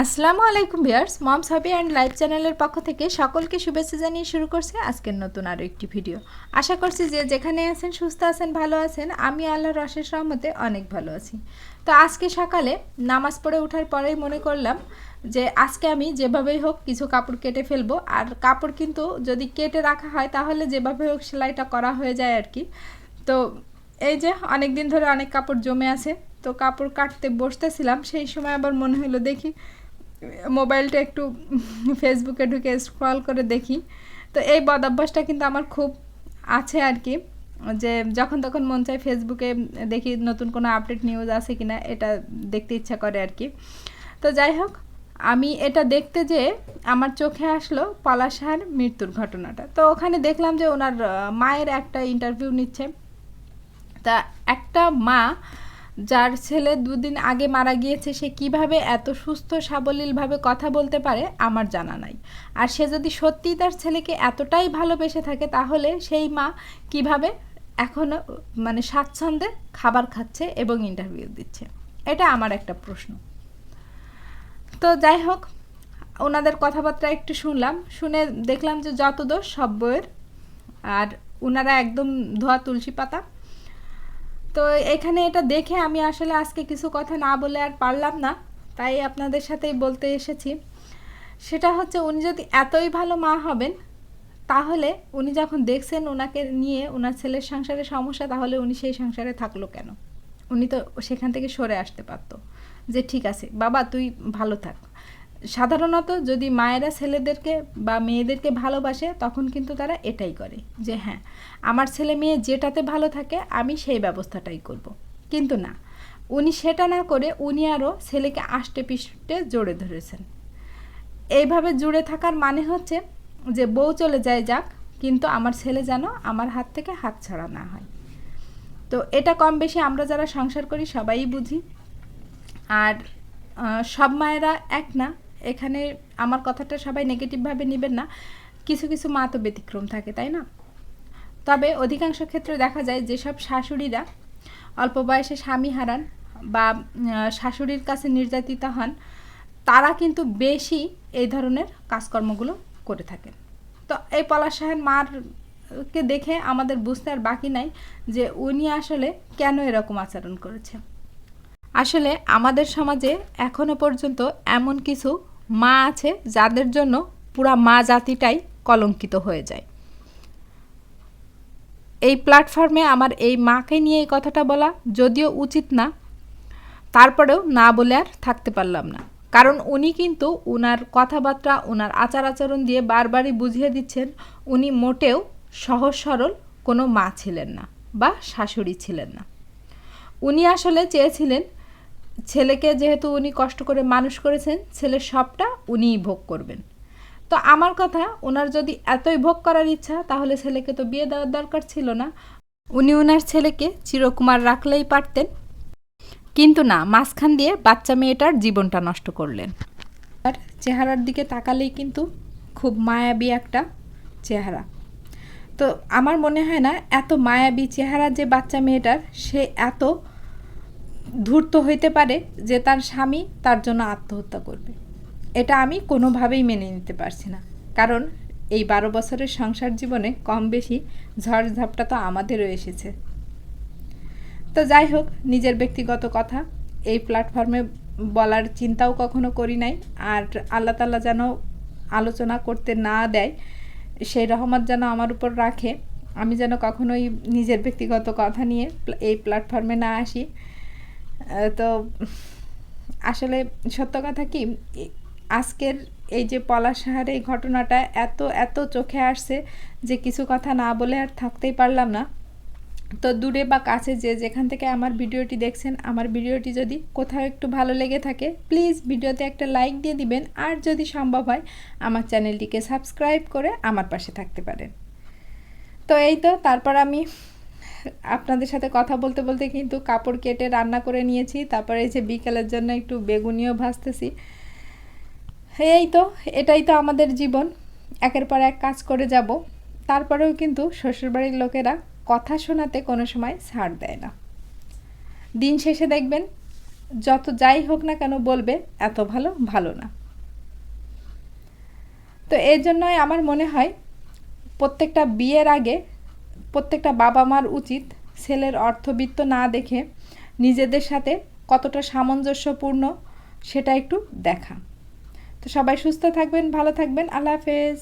আসসালামু আলাইকুম viewers moms hobby and live চ্যানেলের পক্ষ থেকে সকলকে শুভেচ্ছা জানিয়ে শুরু করছে আজকের নতুন আরও একটি ভিডিও। আশা করছি যে যেখানে আছেন, সুস্থ আছেন, ভালো আছেন, আমি আল্লাহর অশেষ রহমতে অনেক ভালো আছি। তো আজকে সকালে নামাজ পড়ে ওঠার পরেই মনে করলাম যে আজকে আমি যেভাবেই হোক কিছু কাপড় কেটে ফেলব, আর কাপড় কিন্তু যদি কেটে রাখা হয় তাহলে যেভাবে হোক সেলাইটা করা হয়ে যায় আর কি। তো এই যে অনেক দিন ধরে অনেক কাপড় জমে আছে, তো কাপড় কাটতে বসতেছিলাম, সেই সময় আবার মনে হলো দেখি মোবাইলটা একটু ফেসবুকে ঢুকে স্ক্রল করে দেখি। তো এই বদ অভ্যাসটা কিন্তু আমার খুব আছে আর কি। যে যখন তখন মন চায় ফেসবুকে দেখি নতুন কোনো আপডেট নিউজ আছে কিনা, এটা দেখতে ইচ্ছা করে আর কি। তো যাই হোক, আমি এটা দেখতে যে আমার চোখে আসলো পলাশার মৃত্যুর ঘটনাটা। তো ওখানে দেখলাম যে ওনার মায়ের একটা ইন্টারভিউ নিচ্ছে। তা একটা মা যার ছেলে দুদিন আগে মারা গিয়েছে, সে কীভাবে এত সুস্থ, সাবলীলভাবে কথা বলতে পারে আমার জানা নাই। আর সে যদি সত্যিই তার ছেলেকে এতটাই ভালোবেসে থাকে, তাহলে সেই মা কীভাবে এখনও মানে স্বাচ্ছন্দ্যে খাবার খাচ্ছে এবং ইন্টারভিউ দিচ্ছে? এটা আমার একটা প্রশ্ন। তো যাই হোক, ওনাদের কথাবার্তা একটু শুনলাম। শুনে দেখলাম যে যত দোষ সব বইয়ের। আর ওনারা একদম ধোয়া তুলসী পাতা। তো এখানে এটা দেখে আমি আসলে আজকে কিছু কথা না বলে আর পারলাম না, তাই আপনাদের সাথেই বলতে এসেছি। সেটা হচ্ছে উনি যদি এতই ভালো মা হবেন, তাহলে উনি যখন দেখছেন ওনাকে নিয়ে ওনার ছেলের সংসারে সমস্যা, তাহলে উনি সেই সংসারে থাকল কেন? উনি তো সেখান থেকে সরে আসতে পারতো। যে ঠিক আছে, বাবা তুই ভালো থাক। সাধারণত যদি মায়েরা ছেলেদেরকে বা মেয়েদেরকে ভালোবাসে, তখন কিন্তু তারা এটাই করে যে হ্যাঁ আমার ছেলে মেয়ে যেটাতে ভালো থাকে, আমি সেই ব্যবস্থাটাই করব। কিন্তু না, উনি সেটা না করে উনি আরও ছেলেকে আষ্টে পিষ্টে জোরে ধরেছেন। এইভাবে জুড়ে থাকার মানে হচ্ছে যে, বউ চলে যায় যাক, কিন্তু আমার ছেলে যেন আমার হাত থেকে হাত ছাড়া না হয়। তো এটা কম বেশি আমরা যারা সংসার করি সবাই বুঝি। আর সব মায়েরা এক না এখানে আমার কথাটা সবাই নেগেটিভভাবে নেবেন না। কিছু কিছু মা তো ব্যতিক্রম থাকে, তাই না? তবে অধিকাংশ ক্ষেত্রে দেখা যায় যেসব শাশুড়িরা অল্প বয়সে স্বামী হারান বা শাশুড়ির কাছে নির্যাতিতা হন, তারা কিন্তু বেশি এই ধরনের কাজকর্মগুলো করে থাকেন। তো এই পলাশ সাহেব মার কে দেখে আমাদের বুঝতে আর বাকি নাই যে উনি আসলে কেন এরকম আচরণ করেছে। আসলে আমাদের সমাজে এখনও পর্যন্ত এমন কিছু মা আছে, যাদের জন্য পুরা মা জাতিটাই কলঙ্কিত হয়ে যায়। এই প্ল্যাটফর্মে আমার এই মাকে নিয়ে এই কথাটা বলা যদিও উচিত না, তারপরেও না বলে আর থাকতে পারলাম না। কারণ উনি কিন্তু উনার কথাবার্তা, উনার আচার আচরণ দিয়ে বারবারই বুঝিয়ে দিচ্ছেন, উনি মোটেও সহজ সরল কোনো মা ছিলেন না বা শাশুড়ি ছিলেন না। উনি আসলে চেয়েছিলেন ছেলেকে যেহেতু উনি কষ্ট করে মানুষ করেছেন, ছেলের সবটা উনিই ভোগ করবেন। তো আমার কথা, ওনার যদি এতই ভোগ করার ইচ্ছা, তাহলে ছেলেকে তো বিয়ে দেওয়ার দরকার ছিল না। উনি ওনার ছেলেকে চিরকুমার রাখলেই পারতেন। কিন্তু না, মাঝখান দিয়ে বাচ্চা মেয়েটার জীবনটা নষ্ট করলেন। আর চেহারার দিকে তাকালেই কিন্তু খুব মায়াবী একটা চেহারা। তো আমার মনে হয় না, এত মায়াবী চেহারা যে বাচ্চা মেয়েটার, সে এত ধূর্ত হইতে পারে যে তার স্বামী তার জন্য আত্মহত্যা করবে। এটা আমি কোনোভাবেই মেনে নিতে পারছি না। কারণ এই বারো বছরের সংসার জীবনে কম বেশি ঝড় ঝাপটা তো আমাদেরও এসেছে। তো যাই হোক, নিজের ব্যক্তিগত কথা, এই প্ল্যাটফর্মে বলার চিন্তাও কখনো করি নাই। আর আল্লাহ তাল্লাহ যেন আলোচনা করতে না দেয়, সেই রহমত যেন আমার উপর রাখে। আমি যেন কখনোই নিজের ব্যক্তিগত কথা নিয়ে এই প্ল্যাটফর্মে না আসি। তো আসলে সত্য কথা কি আজকের এই যে পলাশ সাহার এই ঘটনাটা এত এত চোখে আসছে যে কিছু কথা না বলে আর থাকতেই পারলাম না। তো দূরে বা কাছে যে যেখান থেকে আমার ভিডিওটি দেখছেন, আমার ভিডিওটি যদি কোথাও একটু ভালো লেগে থাকে প্লিজ ভিডিওতে একটা লাইক দিয়ে দিবেন। আর যদি সম্ভব হয়, আমার চ্যানেলটিকে সাবস্ক্রাইব করে আমার পাশে থাকতে পারেন। তো এই তো, তারপর আমি আপনাদের সাথে কথা বলতে বলতে কিন্তু কাপড় কেটে রান্না করে নিয়েছি। তারপরে এই যে বিকেলের জন্য একটু বেগুনিও ভাজতেছি। এই তো, এটাই তো আমাদের জীবন। একের পর এক কাজ করে যাব। তারপরেও কিন্তু শ্বশুরবাড়ির লোকেরা কথা শোনাতে কোনো সময় ছাড় দেয় না। দিন শেষে দেখবেন, যত যাই হোক না কেন বলবে, এত ভালো ভালো না। তো এই জন্যই আমার মনে হয়, প্রত্যেকটা বিয়ের আগে প্রত্যেকটা বাবা মার উচিত ছেলের অর্থবিত্ত না দেখে নিজেদের সাথে কতটা সামঞ্জস্যপূর্ণ সেটা একটু দেখা। তো সবাই সুস্থ থাকবেন, ভালো থাকবেন, আল্লাহ হাফেজ।